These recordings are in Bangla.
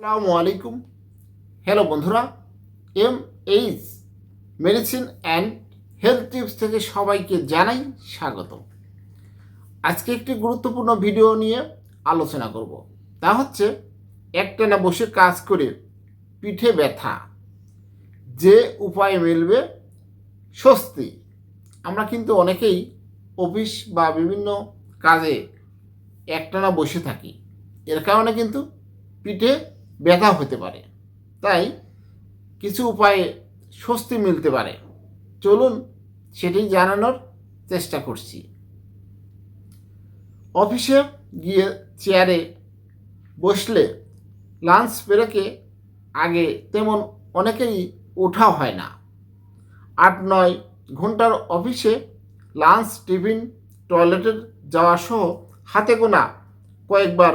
আসসালামু আলাইকুম। হ্যালো বন্ধুরা। M H medicine and health tips থেকে সবাইকে জানাই স্বাগত আজকে একটি গুরুত্বপূর্ণ ভিডিও নিয়ে আলোচনা করব। তা হচ্ছে একটানা বসে কাজ করে পিঠে ব্যথা, যে উপায় মিলবে স্বস্তি। আমরা কিন্তু অনেকেই অফিস বা বিভিন্ন কাজে একটানা বসে থাকি। এর কারণে কিন্তু পিঠে ব্যথা হতে পারে। তাই কিছু উপায়ে স্বস্তি মিলতে পারে। চলুন সেটি জানানোর চেষ্টা করছি। অফিসে গিয়ে চেয়ারে বসলে লাঞ্চ ব্রেকে আগে তেমন অনেকেই ওঠা হয় না। আট নয় ঘণ্টার অফিসে লাঞ্চ, টিফিন টয়লেটের যাওয়া সহ হাতে গোনা কয়েকবার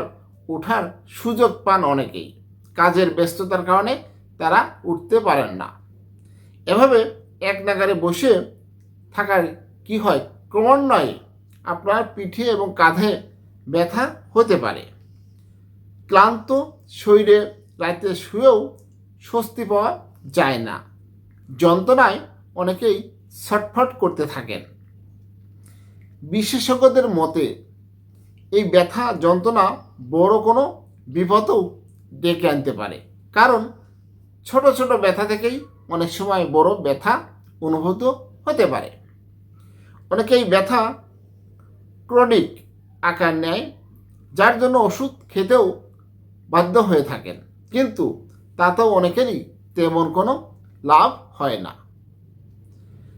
ওঠার সুযোগ পান অনেকেই। কাজের ব্যস্ততার কারণে তারা উঠতে পারেন না। এভাবে এক নাগারে বসে থাকার কি হয়? ক্রমান্বয়ে আপনার পিঠে এবং কাঁধে ব্যথা হতে পারে। ক্লান্ত শরীরে রাতে শুয়েও স্বস্তি পাওয়া যায় না। যন্ত্রণায় অনেকেই ছটফট করতে থাকেন। বিশেষজ্ঞদের মতে, এই ব্যথা যন্ত্রণা বড় কোনো বিপদও ডেকে আনতে পারে। কারণ ছোট ছোট ব্যথা থেকেই অনেক সময় বড় ব্যথা অনুভূত হতে পারে। অনেকে এই ব্যথা ক্রনিক আকার নেয়, যার জন্য ওষুধ খেতেও বাধ্য হয়ে থাকেন। কিন্তু তাতেও অনেকেরই তেমন কোনো লাভ হয় না।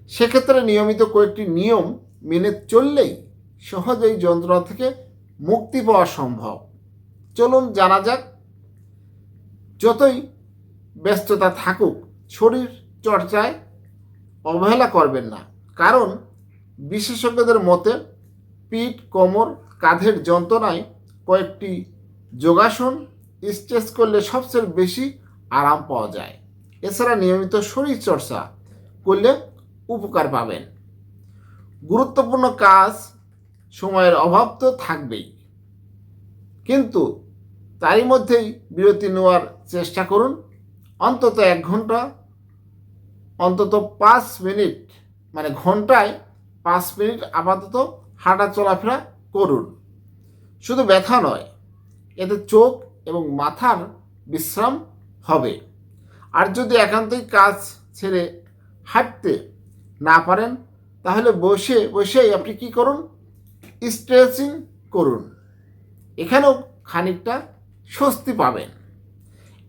সেক্ষেত্রে নিয়মিত কয়েকটি নিয়ম মেনে চললেই সহজেই যন্ত্রণা থেকে মুক্তি পাওয়া সম্ভব। চলুন জানা যাক যতই ব্যস্ততা থাকুক, শরীর চর্চায় অবহেলা করবেন না। কারণ বিশেষজ্ঞদের মতে পিঠ, কোমর, কাঁধের যন্ত্রণায় কয়েকটি যোগাসন, স্ট্রেচ করলে সবচেয়ে বেশি আরাম পাওয়া যায়। এছাড়া নিয়মিত শরীর চর্চা করলে উপকার পাবেন। গুরুত্বপূর্ণ কাজ সময়ের অভাব তো থাকবেই। কিন্তু তারই মধ্যেই বিরতি নেওয়ার চেষ্টা করুন। অন্তত এক ঘণ্টা, অন্তত পাঁচ মিনিট মানে ঘন্টায় পাঁচ মিনিট আপাতত হাঁটা চলাফেরা করুন। শুধু ব্যথা নয়, এতে চোখ এবং মাথার বিশ্রাম হবে। আর যদি একান্তই কাজ ছেড়ে হাঁটতে না পারেন, তাহলে বসে, বসেই আপনি কি করুন? স্ট্রেচিং করুন। এখানেও খানিকটা স্বস্তি পাবেন।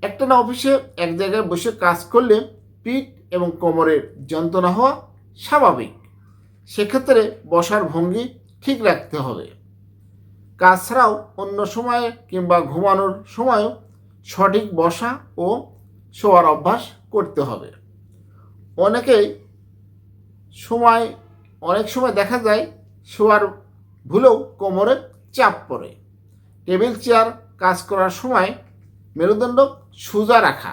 একটা না অফিসে এক জায়গায় বসে কাজ করলে পিঠ এবং কোমরের যন্ত্রণা হওয়া স্বাভাবিক। সেক্ষেত্রে বসার ভঙ্গি ঠিক রাখতে হবে। কাজ ছাড়াও অন্য সময়ে কিংবা ঘুমানোর সময়ও সঠিক বসা ও শোয়ার অভ্যাস করতে হবে। অনেকেই সময়, অনেক সময় দেখা যায় শোয়ার ভুলেও কোমরে চাপ পড়ে। টেবিল, চেয়ার কাজ করার সময় মেরুদণ্ড সোজা রাখা।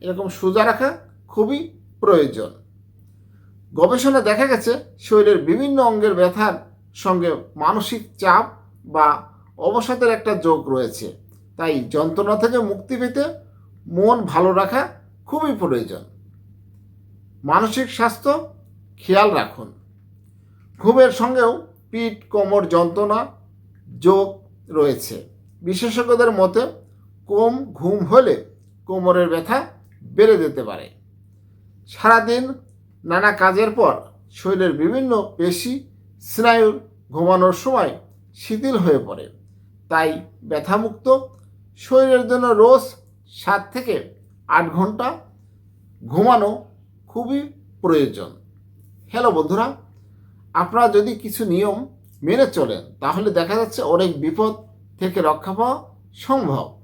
এরকম সোজা রাখা খুবই প্রয়োজন। গবেষণা দেখা গেছে, শরীরের বিভিন্ন অঙ্গের ব্যথার সঙ্গে মানসিক চাপ বা অবসাদের একটা যোগ রয়েছে। তাই যন্ত্রণা থেকে মুক্তি পেতে মন ভালো রাখা খুবই প্রয়োজন। মানসিক স্বাস্থ্য খেয়াল রাখুন। ঘুমের সঙ্গেও পিঠ, কোমর, যন্ত্রণা যোগ রয়েছে। বিশেষজ্ঞদের মতে কম ঘুম হলে কোমরের ব্যথা বেড়ে যেতে পারে। সারাদিন নানা কাজের পর শরীরের বিভিন্ন পেশি স্নায়ুর ঘুমানোর সময় শিথিল হয়ে পড়ে। তাই ব্যথামুক্ত শরীরের জন্য রোজ সাত থেকে আট ঘণ্টা ঘুমানো খুবই প্রয়োজন। হ্যালো বন্ধুরা, আপনারা যদি কিছু নিয়ম মেনে চলেন, তাহলে দেখা যাচ্ছে অনেক বিপদ থেকে রক্ষা পাওয়া সম্ভব।